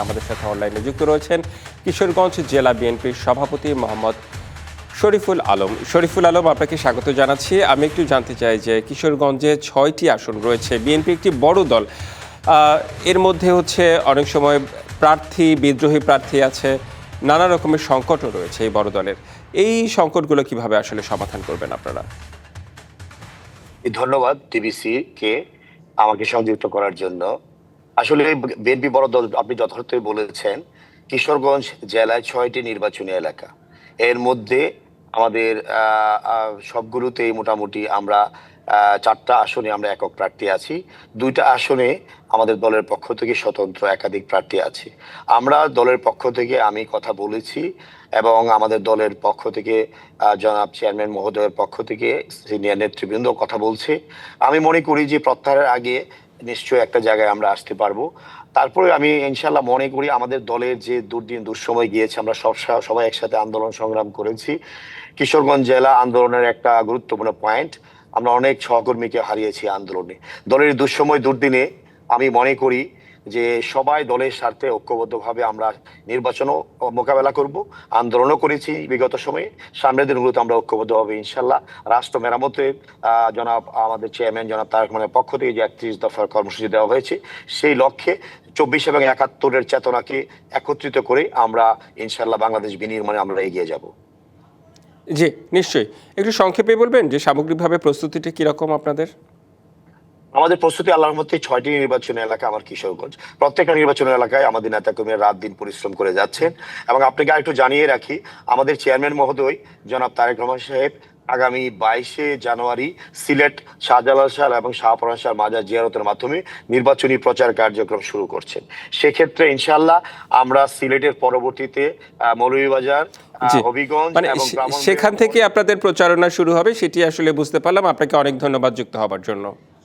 আমাদের সাথে অনলাইনে যুক্ত রয়েছেন কিশোরগঞ্জ জেলা বিএনপির সভাপতি মোহাম্মদ শরীফুল আলম। শরীফুল আলম, আপনাকে স্বাগত জানাচ্ছি। আমি একটু জানতে চাই যে কিশোরগঞ্জে ছয়টি আসন রয়েছে। বিএনপি একটি বড় দল। এর মধ্যে হচ্ছে অনেক সময় প্রার্থী, বিদ্রোহী প্রার্থী আছে, নানা রকমের সংকটও রয়েছে এই বড় দলের। এই সংকটগুলো কীভাবে আসলে সমাধান করবেন আপনারা? ধন্যবাদ টিবিসি কে আমাকে সংযুক্ত করার জন্য। আসলে বিএনপি বড় দল, আপনি যথার্থই বলেছেন, কিশোরগঞ্জ জেলায় ছয়টি নির্বাচনী এলাকা। এর মধ্যে আমাদের সবগুলোতেই মোটামুটি আমরা চারটা আসনে আমরা একক প্রার্থী আছি। দুইটা আসনে আমাদের দলের পক্ষ থেকে স্বতন্ত্র একাধিক প্রার্থী আছে। আমরা দলের পক্ষ থেকে আমি কথা বলেছি এবং আমাদের দলের পক্ষ থেকে জনাব চেয়ারম্যান মহোদয়ের পক্ষ থেকে সিনিয়র নেতৃবৃন্দ কথা বলছে। আমি মনে করি যে প্রত্যাহারের আগে নিশ্চয়ই একটা জায়গায় আমরা আসতে পারব। তারপরে আমি ইনশাল্লাহ মনে করি আমাদের দলের যে দুর্দিন, দুঃসময় গিয়েছে, আমরা সব সবাই একসাথে আন্দোলন সংগ্রাম করেছি। কিশোরগঞ্জ জেলা আন্দোলনের একটা গুরুত্বপূর্ণ পয়েন্ট। আমরা অনেক সহকর্মীকে হারিয়েছি আন্দোলনে। দলের দুঃসময় দুর্দিনে আমি মনে করি যে সবাই দলের স্বার্থে ঐক্যবদ্ধভাবে আমরা নির্বাচনও মোকাবেলা করব, আন্দোলনও করেছি বিগত সময়ে। সামনের দিনগুলোতে আমরা ঐক্যবদ্ধভাবে ইনশাল্লাহ। রাষ্ট্র মেরামতে জনাব আমাদের চেয়ারম্যান জনাব তারেক রহমানের পক্ষ থেকে যে একত্রিশ দফার কর্মসূচি দেওয়া হয়েছে, সেই লক্ষ্যে চব্বিশ এবং একাত্তরের চেতনাকে একত্রিত করে আমরা ইনশাল্লাহ বাংলাদেশ বিনির্মাণে আমরা এগিয়ে যাব। জি, নিশ্চয়ই। একটু সংক্ষেপে বলবেন যে সামগ্রিকভাবে প্রস্তুতিটা কীরকম আপনাদের? আমাদের প্রস্তুতি আল্লাহর মধ্যে ছয়টি নির্বাচনী এলাকা আমার কিশোরগঞ্জ। প্রত্যেকটা নির্বাচনী এলাকায় আমাদের নেতাকর্মীরা রাত দিন পরিশ্রম করে যাচ্ছেন। এবং আপনাকে আরেকটু জানিয়ে রাখি আমাদের চেয়ারম্যান মহোদয় জনাব তারেক রহমান সাহেব আগামী বাইশে জানুয়ারি সিলেট শাহজালাল শাহ এবং শাহপরান শাহ মাজার জিয়ারতের মাধ্যমে নির্বাচনী প্রচার কার্যক্রম শুরু করছেন। সেক্ষেত্রে ইনশাল্লাহ আমরা সিলেটের পরবর্তীতে মৌলভীবাজার হবিগঞ্জ মানে সেখান থেকে আপনাদের প্রচারণা শুরু হবে সেটি আসলে বুঝতে পারলাম। আপনাকে অনেক ধন্যবাদ যুক্ত হবার জন্য।